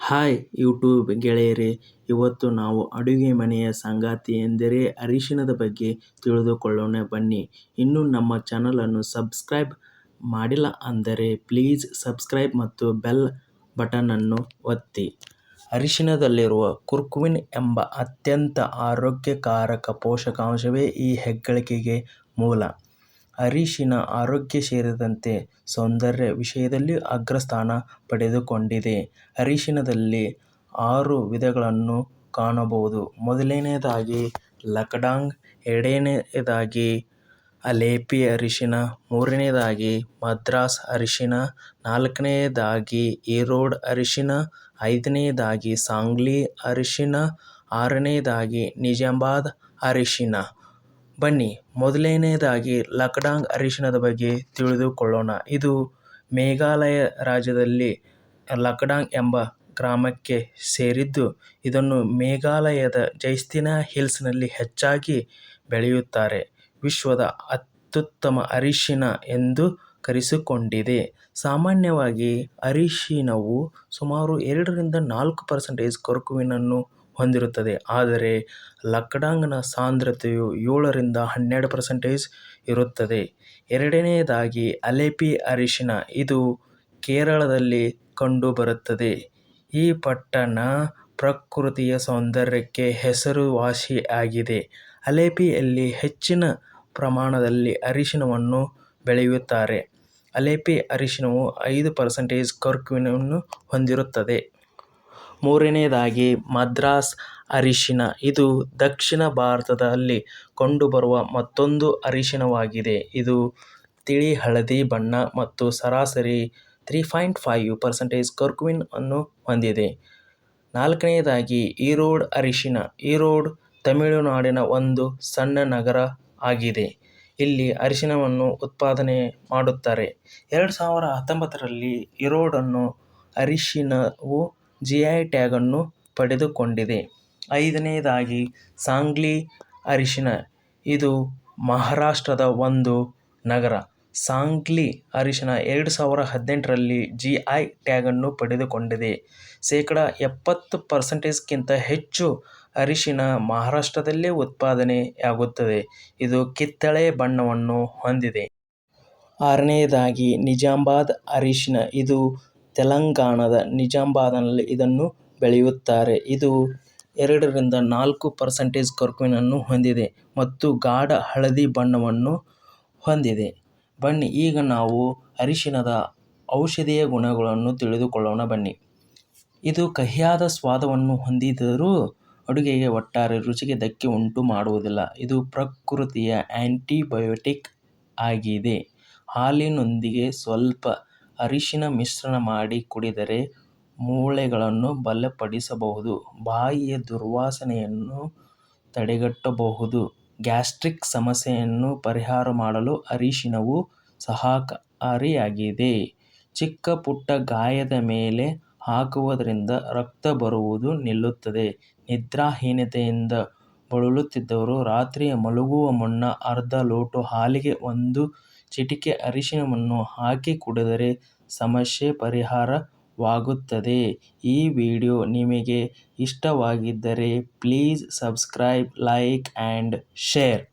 Hi YouTube ಗೆಳೆಯರೇ, ಇವತ್ತು ನಾವು ಅಡುಗೆ ಮನೆಯ ಸಂಗಾತಿ ಎಂದರೆ ಅರಿಶಿಣದ ಬಗ್ಗೆ ತಿಳಿದುಕೊಳ್ಳೋಣ ಬನ್ನಿ. ಇನ್ನೂ ನಮ್ಮ ಚಾನಲನ್ನು ಸಬ್ಸ್ಕ್ರೈಬ್ ಮಾಡಿಲ್ಲ ಅಂದರೆ ಪ್ಲೀಸ್ ಸಬ್ಸ್ಕ್ರೈಬ್ ಮತ್ತು ಬೆಲ್ ಬಟನನ್ನು ಒತ್ತಿ. ಅರಿಶಿಣದಲ್ಲಿರುವ ಕುರ್ಕುವಿನ್ ಎಂಬ ಅತ್ಯಂತ ಆರೋಗ್ಯಕಾರಕ ಪೋಷಕಾಂಶವೇ ಈ ಹೆಗ್ಗಳಿಕೆಗೆ ಮೂಲ. ಅರಿಶಿನ ಆರೋಗ್ಯ ಸೇರಿದಂತೆ ಸೌಂದರ್ಯ ವಿಷಯದಲ್ಲಿ ಅಗ್ರಸ್ಥಾನ ಪಡೆದುಕೊಂಡಿದೆ. ಅರಿಶಿನದಲ್ಲಿ ಆರು ವಿಧಗಳನ್ನು ಕಾಣಬಹುದು. ಮೊದಲನೆಯದಾಗಿ ಲಕಡಾಂಗ್, ಎರಡನೆಯದಾಗಿ ಅಲೇಪಿ ಅರಿಶಿನ ಮೂರನೆಯದಾಗಿ ಮದ್ರಾಸ್ ಅರಿಶಿನ ನಾಲ್ಕನೆಯದಾಗಿ ಈರೋಡ್ ಅರಿಶಿನ ಐದನೆಯದಾಗಿ ಸಾಂಗ್ಲಿ ಅರಿಶಿನ ಆರನೆಯದಾಗಿ ನಿಜಾಮಾಬಾದ್ ಅರಿಶಿನ ಬನ್ನಿ, ಮೊದಲನೆಯದಾಗಿ ಲಕಡಾಂಗ್ ಅರಿಶಿಣದ ಬಗ್ಗೆ ತಿಳಿದುಕೊಳ್ಳೋಣ. ಇದು ಮೇಘಾಲಯ ರಾಜ್ಯದಲ್ಲಿ ಲಕಡಾಂಗ್ ಎಂಬ ಗ್ರಾಮಕ್ಕೆ ಸೇರಿದ್ದು, ಇದನ್ನು ಮೇಘಾಲಯದ ಜೈಸ್ತಿನ ಹಿಲ್ಸ್ನಲ್ಲಿ ಹೆಚ್ಚಾಗಿ ಬೆಳೆಯುತ್ತಾರೆ. ವಿಶ್ವದ ಅತ್ಯುತ್ತಮ ಅರಿಶಿನ ಎಂದು ಕರೆಸಿಕೊಂಡಿದೆ. ಸಾಮಾನ್ಯವಾಗಿ ಅರಿಶಿನವು ಸುಮಾರು ಎರಡರಿಂದ ನಾಲ್ಕು ಪರ್ಸೆಂಟೇಜ್ ಕರ್ಕುಮಿನನ್ನು ಹೊಂದಿರುತ್ತದೆ. ಆದರೆ ಲಕ್ಡಾಂಗ್ನ ಸಾಂದ್ರತೆಯು ಏಳರಿಂದ ಹನ್ನೆರಡು ಪರ್ಸೆಂಟೇಜ್ ಇರುತ್ತದೆ. ಎರಡನೆಯದಾಗಿ ಅಲೆಪಿ ಅರಿಶಿನ, ಇದು ಕೇರಳದಲ್ಲಿ ಕಂಡುಬರುತ್ತದೆ. ಈ ಪಟ್ಟಣ ಪ್ರಕೃತಿಯ ಸೌಂದರ್ಯಕ್ಕೆ ಹೆಸರುವಾಸಿಯಾಗಿದೆ ಅಲೆಪಿಯಲ್ಲಿ ಹೆಚ್ಚಿನ ಪ್ರಮಾಣದಲ್ಲಿ ಅರಿಶಿನವನ್ನು ಬೆಳೆಯುತ್ತಾರೆ. ಅಲೆಪಿ ಅರಿಶಿನವು ಐದು ಪರ್ಸೆಂಟೇಜ್ ಕರ್ಕ್ಯುಮಿನನ್ನು ಹೊಂದಿರುತ್ತದೆ. ಮೂರನೆಯದಾಗಿ ಮದ್ರಾಸ್ ಅರಿಶಿನ. ಇದು ದಕ್ಷಿಣ ಭಾರತದಲ್ಲಿ ಕಂಡುಬರುವ ಮತ್ತೊಂದು ಅರಿಶಿನವಾಗಿದೆ. ಇದು ತಿಳಿ, ಹಳದಿ, ಬಣ್ಣ ಮತ್ತು ಸರಾಸರಿ three point five percentage curcumin ಅನ್ನು ಹೊಂದಿದೆ. ನಾಲ್ಕನೆಯದಾಗಿ ಈರೋಡ್ ಅರಿಶಿನ. ಈರೋಡ್ ತಮಿಳುನಾಡಿನ ಒಂದು ಸಣ್ಣ ನಗರ ಆಗಿದೆ. ಇಲ್ಲಿ ಅರಿಶಿನವನ್ನು ಉತ್ಪಾದನೆ ಮಾಡುತ್ತಾರೆ. ಎರಡು ಸಾವಿರ ಹತ್ತೊಂಬತ್ತರಲ್ಲಿ ಈರೋಡನ್ನು ಅರಿಶಿನವು ಜಿ ಐ ಟ್ಯಾಗನ್ನು ಪಡೆದುಕೊಂಡಿದೆ. ಐದನೇದಾಗಿ ಸಾಂಗ್ಲಿ ಅರಿಶಿನ. ಇದು ಮಹಾರಾಷ್ಟ್ರದ ಒಂದು ನಗರ. ಸಾಂಗ್ಲಿ ಅರಿಶಿನ ಎರಡು ಸಾವಿರ ಹದಿನೆಂಟರಲ್ಲಿ ಜಿ ಐ ಟ್ಯಾಗನ್ನು ಪಡೆದುಕೊಂಡಿದೆ. ಶೇಕಡ ಎಪ್ಪತ್ತು ಪರ್ಸೆಂಟೇಜ್ಗಿಂತ ಹೆಚ್ಚು ಅರಿಶಿನ ಮಹಾರಾಷ್ಟ್ರದಲ್ಲೇ ಉತ್ಪಾದನೆಯಾಗುತ್ತದೆ. ಇದು ಕಿತ್ತಳೆ ಬಣ್ಣವನ್ನು ಹೊಂದಿದೆ. ಆರನೇದಾಗಿ ನಿಜಾಮಾಬಾದ್ ಅರಿಶಿನ. ಇದು ತೆಲಂಗಾಣದ ನಿಜಾಮಾಬಾದ್ನಲ್ಲಿ ಇದನ್ನು ಬೆಳೆಯುತ್ತಾರೆ. ಇದು ಎರಡರಿಂದ ನಾಲ್ಕು ಪರ್ಸೆಂಟೇಜ್ ಕರ್ಕುವಿನನ್ನು ಹೊಂದಿದೆ ಮತ್ತು ಗಾಢ ಹಳದಿ ಬಣ್ಣವನ್ನು ಹೊಂದಿದೆ. ಬನ್ನಿ, ಈಗ ನಾವು ಅರಿಶಿನದ ಔಷಧೀಯ ಗುಣಗಳನ್ನು ತಿಳಿದುಕೊಳ್ಳೋಣ. ಬನ್ನಿ, ಇದು ಕಹಿಯಾದ ಸ್ವಾದವನ್ನು ಹೊಂದಿದರೂ ಅಡುಗೆಗೆ ಒಟ್ಟಾರೆ ರುಚಿಗೆ ಧಕ್ಕೆ ಉಂಟು ಮಾಡುವುದಿಲ್ಲ. ಇದು ಪ್ರಕೃತಿಯ ಆ್ಯಂಟಿಬಯೋಟಿಕ್ ಆಗಿದೆ. ಹಾಲಿನೊಂದಿಗೆ ಸ್ವಲ್ಪ ಅರಿಶಿನ ಮಿಶ್ರಣ ಮಾಡಿ ಕುಡಿದರೆ ಮೂಳೆಗಳನ್ನು ಬಲಪಡಿಸಬಹುದು. ಬಾಯಿಯ ದುರ್ವಾಸನೆಯನ್ನು ತಡೆಗಟ್ಟಬಹುದು. ಗ್ಯಾಸ್ಟ್ರಿಕ್ ಸಮಸ್ಯೆಯನ್ನು ಪರಿಹಾರ ಮಾಡಲು ಅರಿಶಿನವು ಸಹಕಾರಿಯಾಗಿದೆ. ಚಿಕ್ಕ ಪುಟ್ಟ ಗಾಯದ ಮೇಲೆ ಹಾಕುವುದರಿಂದ ರಕ್ತ ಬರುವುದು ನಿಲ್ಲುತ್ತದೆ. ನಿದ್ರಾಹೀನತೆಯಿಂದ ಬಳಲುತ್ತಿದ್ದವರು ರಾತ್ರಿಯ ಮಲಗುವ ಮುನ್ನ ಅರ್ಧ ಲೋಟ ಹಾಲಿಗೆ ಒಂದು ಚಿಟಿಕೆ ಅರಿಶಿನವನ್ನು ಹಾಕಿ ಕುಡಿದರೆ ಸಮಸ್ಯೆ ಪರಿಹಾರವಾಗುತ್ತದೆ. ಈ ವಿಡಿಯೋ ನಿಮಗೆ ಇಷ್ಟವಾಗಿದ್ದರೆ please subscribe, like, and share.